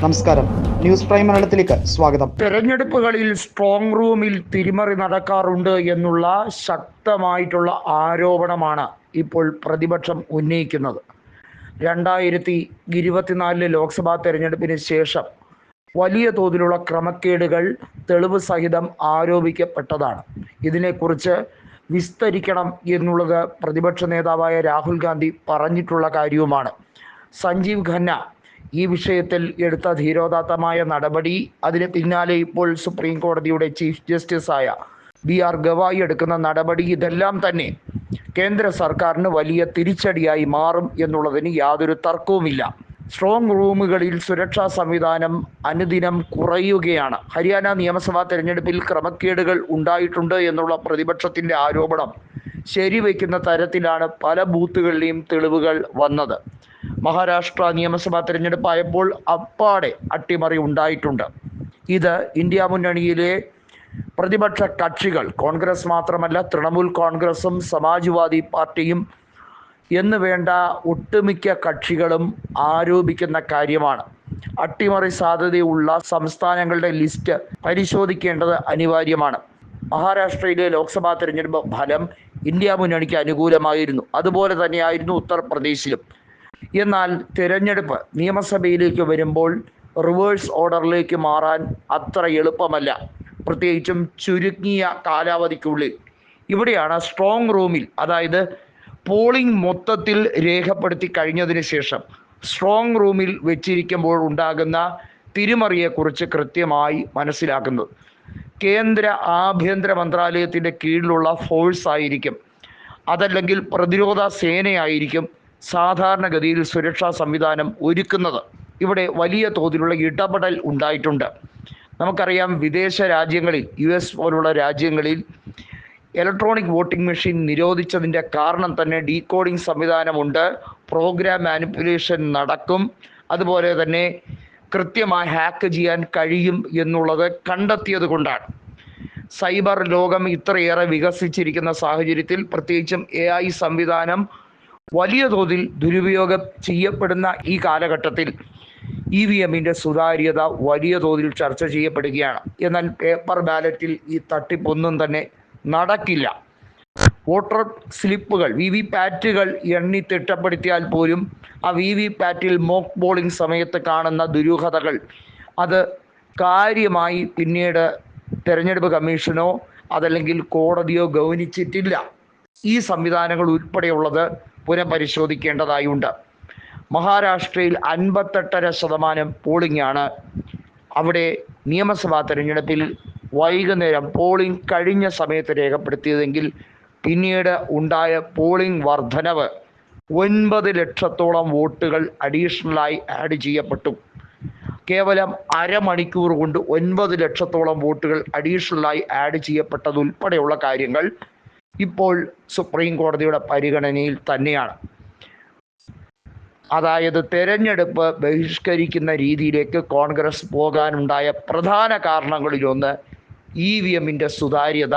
നമസ്കാരം. News prime മലയാളത്തിലേക്ക് സ്വാഗതം. തെരഞ്ഞെടുപ്പുകളിൽ സ്ട്രോങ് റൂമിൽ തിരിമറി നടക്കാറുണ്ട് എന്നുള്ള ശക്തമായിട്ടുള്ള ആരോപണമാണ് ഇപ്പോൾ പ്രതിപക്ഷം ഉന്നയിക്കുന്നത്. രണ്ടായിരത്തി ഇരുപത്തിനാലിലെ ലോക്സഭാ തെരഞ്ഞെടുപ്പിന് ശേഷം വലിയ തോതിലുള്ള ക്രമക്കേടുകൾ തെളിവ് സഹിതം ആരോപിക്കപ്പെട്ടതാണ്. ഇതിനെക്കുറിച്ച് വിസ്തരിക്കണം എന്നുള്ളത് പ്രതിപക്ഷ നേതാവായ രാഹുൽ ഗാന്ധി പറഞ്ഞിട്ടുള്ള കാര്യവുമാണ്. സഞ്ജീവ് ഖന്ന ഈ വിഷയത്തിൽ എടുത്ത ധീരോദാത്തമായ നടപടി അതിന് പിന്നാലെ ഇപ്പോൾ സുപ്രീം കോടതിയുടെ ചീഫ് ജസ്റ്റിസായ ബി ആർ ഗവായി എടുക്കുന്ന നടപടി ഇതെല്ലാം തന്നെ കേന്ദ്ര സർക്കാരിന് വലിയ തിരിച്ചടിയായി മാറും എന്നുള്ളതിന് യാതൊരു തർക്കവുമില്ല. സ്ട്രോങ് റൂമുകളിൽ സുരക്ഷാ സംവിധാനം അനുദിനം കുറയുകയാണ്. ഹരിയാന നിയമസഭാ തെരഞ്ഞെടുപ്പിൽ ക്രമക്കേടുകൾ ഉണ്ടായിട്ടുണ്ട് എന്നുള്ള പ്രതിപക്ഷത്തിന്റെ ആരോപണം ശരിവെക്കുന്ന തരത്തിലാണ് പല ബൂത്തുകളിലെയും തെളിവുകൾ വന്നത്. മഹാരാഷ്ട്ര നിയമസഭാ തിരഞ്ഞെടുപ്പായപ്പോൾ അപ്പാടെ അട്ടിമറി ഉണ്ടായിട്ടുണ്ട്. ഇത് ഇന്ത്യ മുന്നണിയിലെ പ്രതിപക്ഷ കക്ഷികൾ കോൺഗ്രസ് മാത്രമല്ല തൃണമൂൽ കോൺഗ്രസും സമാജ്വാദി പാർട്ടിയും എന്ന് വേണ്ട ഒട്ടുമിക്ക കക്ഷികളും ആരോപിക്കുന്ന കാര്യമാണ്. അട്ടിമറി സാധ്യതയുള്ള സംസ്ഥാനങ്ങളുടെ ലിസ്റ്റ് പരിശോധിക്കേണ്ടത് അനിവാര്യമാണ്. മഹാരാഷ്ട്രയിലെ ലോക്സഭാ തിരഞ്ഞെടുപ്പ് ഫലം ഇന്ത്യ മുന്നണിക്ക് അനുകൂലമായിരുന്നു. അതുപോലെ തന്നെയായിരുന്നു ഉത്തർപ്രദേശിലും. എന്നാൽ തിരഞ്ഞെടുപ്പ് നിയമസഭയിലേക്ക് വരുമ്പോൾ റിവേഴ്സ് ഓർഡറിലേക്ക് മാറാൻ അത്ര എളുപ്പമല്ല. പ്രത്യേകിച്ചും ചുരുങ്ങിയ കാലാവധിക്കുള്ളിൽ. ഇവിടെയാണ് സ്ട്രോങ് റൂമിൽ അതായത് പോളിംഗ് മൊത്തത്തിൽ രേഖപ്പെടുത്തി കഴിഞ്ഞതിന് ശേഷം സ്ട്രോങ് റൂമിൽ വെച്ചിരിക്കുമ്പോൾ ഉണ്ടാകുന്ന തിരിമറിയെക്കുറിച്ച് കൃത്യമായി മനസ്സിലാക്കുന്നത്. കേന്ദ്ര ആഭ്യന്തര മന്ത്രാലയത്തിന്റെ കീഴിലുള്ള ഫോഴ്സ് ആയിരിക്കും അതല്ലെങ്കിൽ പ്രതിരോധ സേനയായിരിക്കും സാധാരണഗതിയിൽ സുരക്ഷാ സംവിധാനം ഒരുക്കുന്നത് ഇവിടെ വലിയ തോതിലുള്ള ഇടപെടൽ ഉണ്ടായിട്ടുണ്ട്. നമുക്കറിയാം വിദേശ രാജ്യങ്ങളിൽ യു എസ് പോലുള്ള രാജ്യങ്ങളിൽ ഇലക്ട്രോണിക് വോട്ടിംഗ് മെഷീൻ നിരോധിച്ചതിന്റെ കാരണം തന്നെ ഡീകോഡിംഗ് സംവിധാനമുണ്ട്. പ്രോഗ്രാം മാനിപ്പുലേഷൻ നടക്കും. അതുപോലെ തന്നെ കൃത്യമായി ഹാക്ക് ചെയ്യാൻ കഴിയും എന്നുള്ളത് കണ്ടെത്തിയത് കൊണ്ടാണ്. സൈബർ ലോകം ഇത്രയേറെ വികസിച്ചിരിക്കുന്ന സാഹചര്യത്തിൽ പ്രത്യേകിച്ചും എ സംവിധാനം വലിയ തോതിൽ ദുരുപയോഗം ചെയ്യപ്പെടുന്ന ഈ കാലഘട്ടത്തിൽ ഇ വി എമ്മിന്റെ സുതാര്യത വലിയ തോതിൽ ചർച്ച ചെയ്യപ്പെടുകയാണ്. എന്നാൽ പേപ്പർ ബാലറ്റിൽ ഈ തട്ടിപ്പൊന്നും തന്നെ നടക്കില്ല. വോട്ടർ സ്ലിപ്പുകൾ വി വി പാറ്റുകൾ എണ്ണി തിട്ടപ്പെടുത്തിയാൽ പോലും ആ വി വി പാറ്റിൽ മോക്ക് ബോളിംഗ് സമയത്ത് കാണുന്ന ദുരൂഹതകൾ അത് കാര്യമായി പിന്നീട് തെരഞ്ഞെടുപ്പ് കമ്മീഷനോ അതല്ലെങ്കിൽ കോടതിയോ ഗൗനിച്ചിട്ടില്ല. ഈ സംവിധാനങ്ങൾ ഉൾപ്പെടെയുള്ളത് പുനഃപരിശോധിക്കേണ്ടതായുണ്ട് മഹാരാഷ്ട്രയിൽ അൻപത്തെട്ടര ശതമാനം പോളിംഗാണ് അവിടെ നിയമസഭാ തെരഞ്ഞെടുപ്പിൽ വൈകുന്നേരം പോളിംഗ് കഴിഞ്ഞ സമയത്ത് രേഖപ്പെടുത്തിയതെങ്കിൽ പിന്നീട് ഉണ്ടായ പോളിംഗ് വർധനവ് ഒൻപത് ലക്ഷത്തോളം വോട്ടുകൾ അഡീഷണലായി ആഡ് ചെയ്യപ്പെട്ടു. കേവലം അരമണിക്കൂർ കൊണ്ട് ഒൻപത് ലക്ഷത്തോളം വോട്ടുകൾ അഡീഷണലായി ആഡ് ചെയ്യപ്പെട്ടതുൾപ്പെടെയുള്ള കാര്യങ്ങൾ ഇപ്പോൾ സുപ്രീം കോടതിയുടെ പരിഗണനയിൽ തന്നെയാണ്. അതായത് തെരഞ്ഞെടുപ്പ് ബഹിഷ്കരിക്കുന്ന രീതിയിലേക്ക് കോൺഗ്രസ് പോകാനുണ്ടായ പ്രധാന കാരണങ്ങളിലൊന്ന് ഇ വി എമ്മിന്റെ സുതാര്യത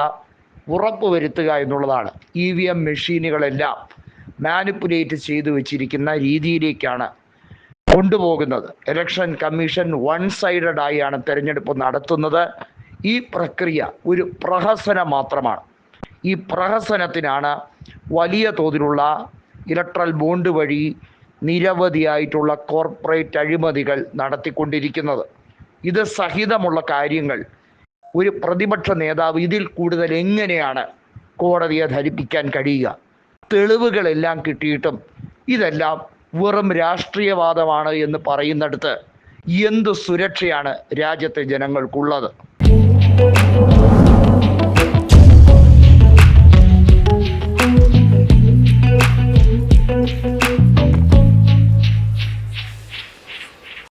ഉറപ്പുവരുത്തുക എന്നുള്ളതാണ്. ഇ വി എം മെഷീനുകളെല്ലാം മാനിപ്പുലേറ്റ് ചെയ്തു വെച്ചിരിക്കുന്ന രീതിയിലേക്കാണ് കൊണ്ടുപോകുന്നത്. ഇലക്ഷൻ കമ്മീഷൻ വൺ സൈഡഡ് ആയാണ് തെരഞ്ഞെടുപ്പ് നടത്തുന്നത്. ഈ പ്രക്രിയ ഒരു പ്രഹസനം മാത്രമാണ്. ഈ പ്രഹസനത്തിനാണ് വലിയ തോതിലുള്ള ഇലക്ട്രൽ ബോണ്ട് വഴി നിരവധിയായിട്ടുള്ള കോർപ്പറേറ്റ് അഴിമതികൾ നടത്തിക്കൊണ്ടിരിക്കുന്നത്. ഇത് സഹിതമുള്ള കാര്യങ്ങൾ. ഒരു പ്രതിപക്ഷ നേതാവ് ഇതിൽ കൂടുതൽ എങ്ങനെയാണ് കോടതിയെ ധരിപ്പിക്കാൻ കഴിയുക? തെളിവുകളെല്ലാം കിട്ടിയിട്ടും ഇതെല്ലാം വെറും രാഷ്ട്രീയവാദമാണ് എന്ന് പറയുന്നിടത്ത് എന്ത് സുരക്ഷയാണ് രാജ്യത്തെ ജനങ്ങൾക്കുള്ളത്?